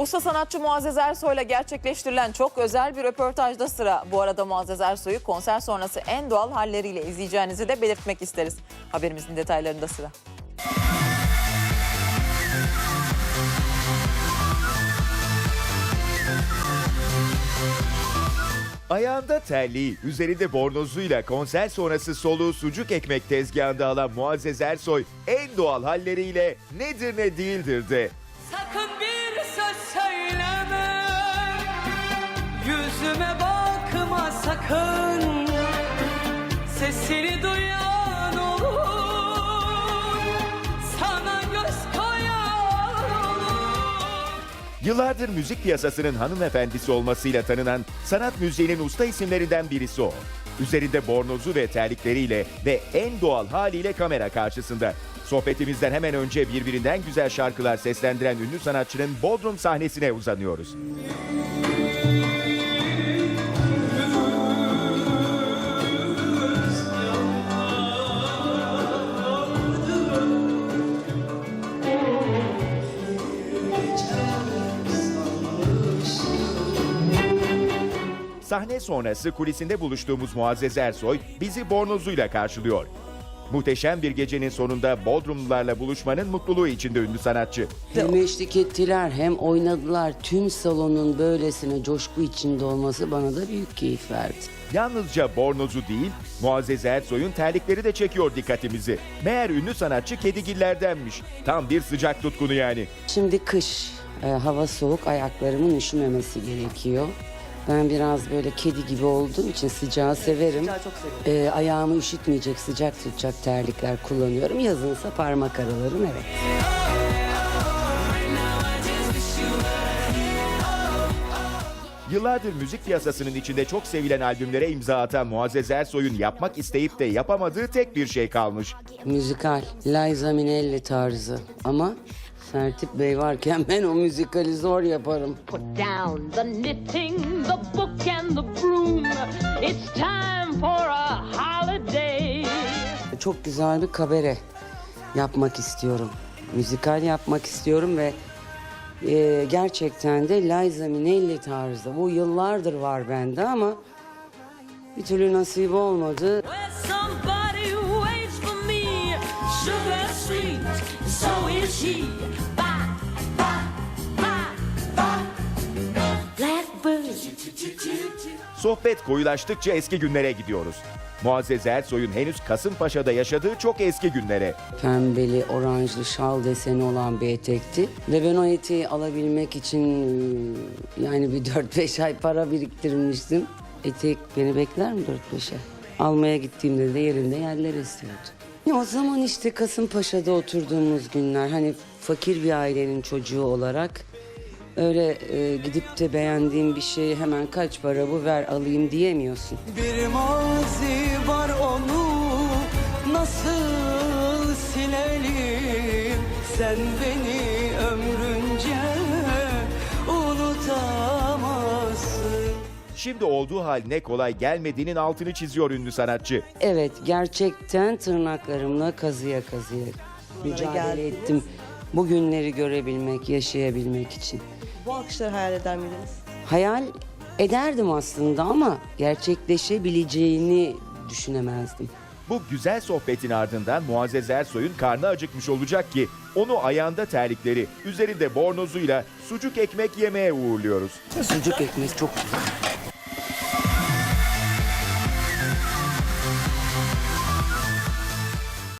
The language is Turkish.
Usta sanatçı Muazzez Ersoy'la gerçekleştirilen çok özel bir röportajda sıra. Bu arada Muazzez Ersoy'u konser sonrası en doğal halleriyle izleyeceğinizi de belirtmek isteriz. Haberimizin detaylarında sıra. Ayağında terliği, üzerinde bornozuyla konser sonrası soluğu sucuk ekmek tezgahında alan Muazzez Ersoy en doğal halleriyle nedir ne değildir de. Sakın Sesini duyan olur Sana göz koyan olur Yıllardır müzik piyasasının hanımefendisi olmasıyla tanınan sanat müziğinin usta isimlerinden birisi o. Üzerinde bornozu ve terlikleriyle ve en doğal haliyle kamera karşısında. Sohbetimizden hemen önce birbirinden güzel şarkılar seslendiren ünlü sanatçının Bodrum sahnesine uzanıyoruz. Sahne sonrası kulisinde buluştuğumuz Muazzez Ersoy bizi bornozuyla karşılıyor. Muhteşem bir gecenin sonunda Bodrumlularla buluşmanın mutluluğu içinde ünlü sanatçı. Hem eşlik ettiler hem oynadılar. Tüm salonun böylesine coşku içinde olması bana da büyük keyif verdi. Yalnızca bornozu değil, Muazzez Ersoy'un terlikleri de çekiyor dikkatimizi. Meğer ünlü sanatçı kedigillerdenmiş. Tam bir sıcak tutkunu yani. Şimdi kış, e, hava soğuk, ayaklarımın üşümemesi gerekiyor. Ben biraz böyle kedi gibi olduğum için sıcağı severim. E, ayağımı üşütmeyecek sıcak tutacak terlikler kullanıyorum. Yazınsa parmak aralarım evet. Yıllardır müzik piyasasının içinde çok sevilen albümlere imza atan Muazzez Ersoy'un yapmak isteyip de yapamadığı tek bir şey kalmış. Müzikal, Liza Minnelli tarzı ama Sertip Bey varken ben o müzikali zor yaparım. Put down the knitting, the book and the broom. It's time for a holiday. Çok güzel bir kabare yapmak istiyorum. Müzikal yapmak istiyorum ve e, gerçekten de Liza Minnelli tarzı. Bu yıllardır var bende ama bir türlü nasip olmadı. Sohbet koyulaştıkça eski günlere gidiyoruz. Muazzez Ersoy'un henüz Kasımpaşa'da yaşadığı çok eski günlere. Pembeli, oranjlı şal deseni olan bir etekti. Ve ben o eteği alabilmek için e, yani bir 4-5 ay para biriktirmiştim. Etek beni bekler mi 4-5 ay? Almaya gittiğimde de yerinde yerler istiyordu. O zaman işte Kasımpaşa'da oturduğumuz günler hani fakir bir ailenin çocuğu olarak öyle e, gidip de beğendiğim bir şeyi hemen kaç para bu ver alayım diyemiyorsun. Bir mazi var onu nasıl silelim Sen beni ömrünce unutamazsın Şimdi olduğu haline kolay gelmediğinin altını çiziyor ünlü sanatçı. Evet gerçekten tırnaklarımla kazıya kazıya mücadele ettim. Bu günleri görebilmek, yaşayabilmek için. Bu alkışları hayal eder miydiniz? Hayal ederdim aslında ama gerçekleşebileceğini düşünemezdim. Bu güzel sohbetin ardından Muazzez Ersoy'un karnı acıkmış olacak ki onu ayağında terlikleri, üzerinde bornozuyla sucuk ekmek yemeye uğurluyoruz. Sucuk ekmek çok güzel.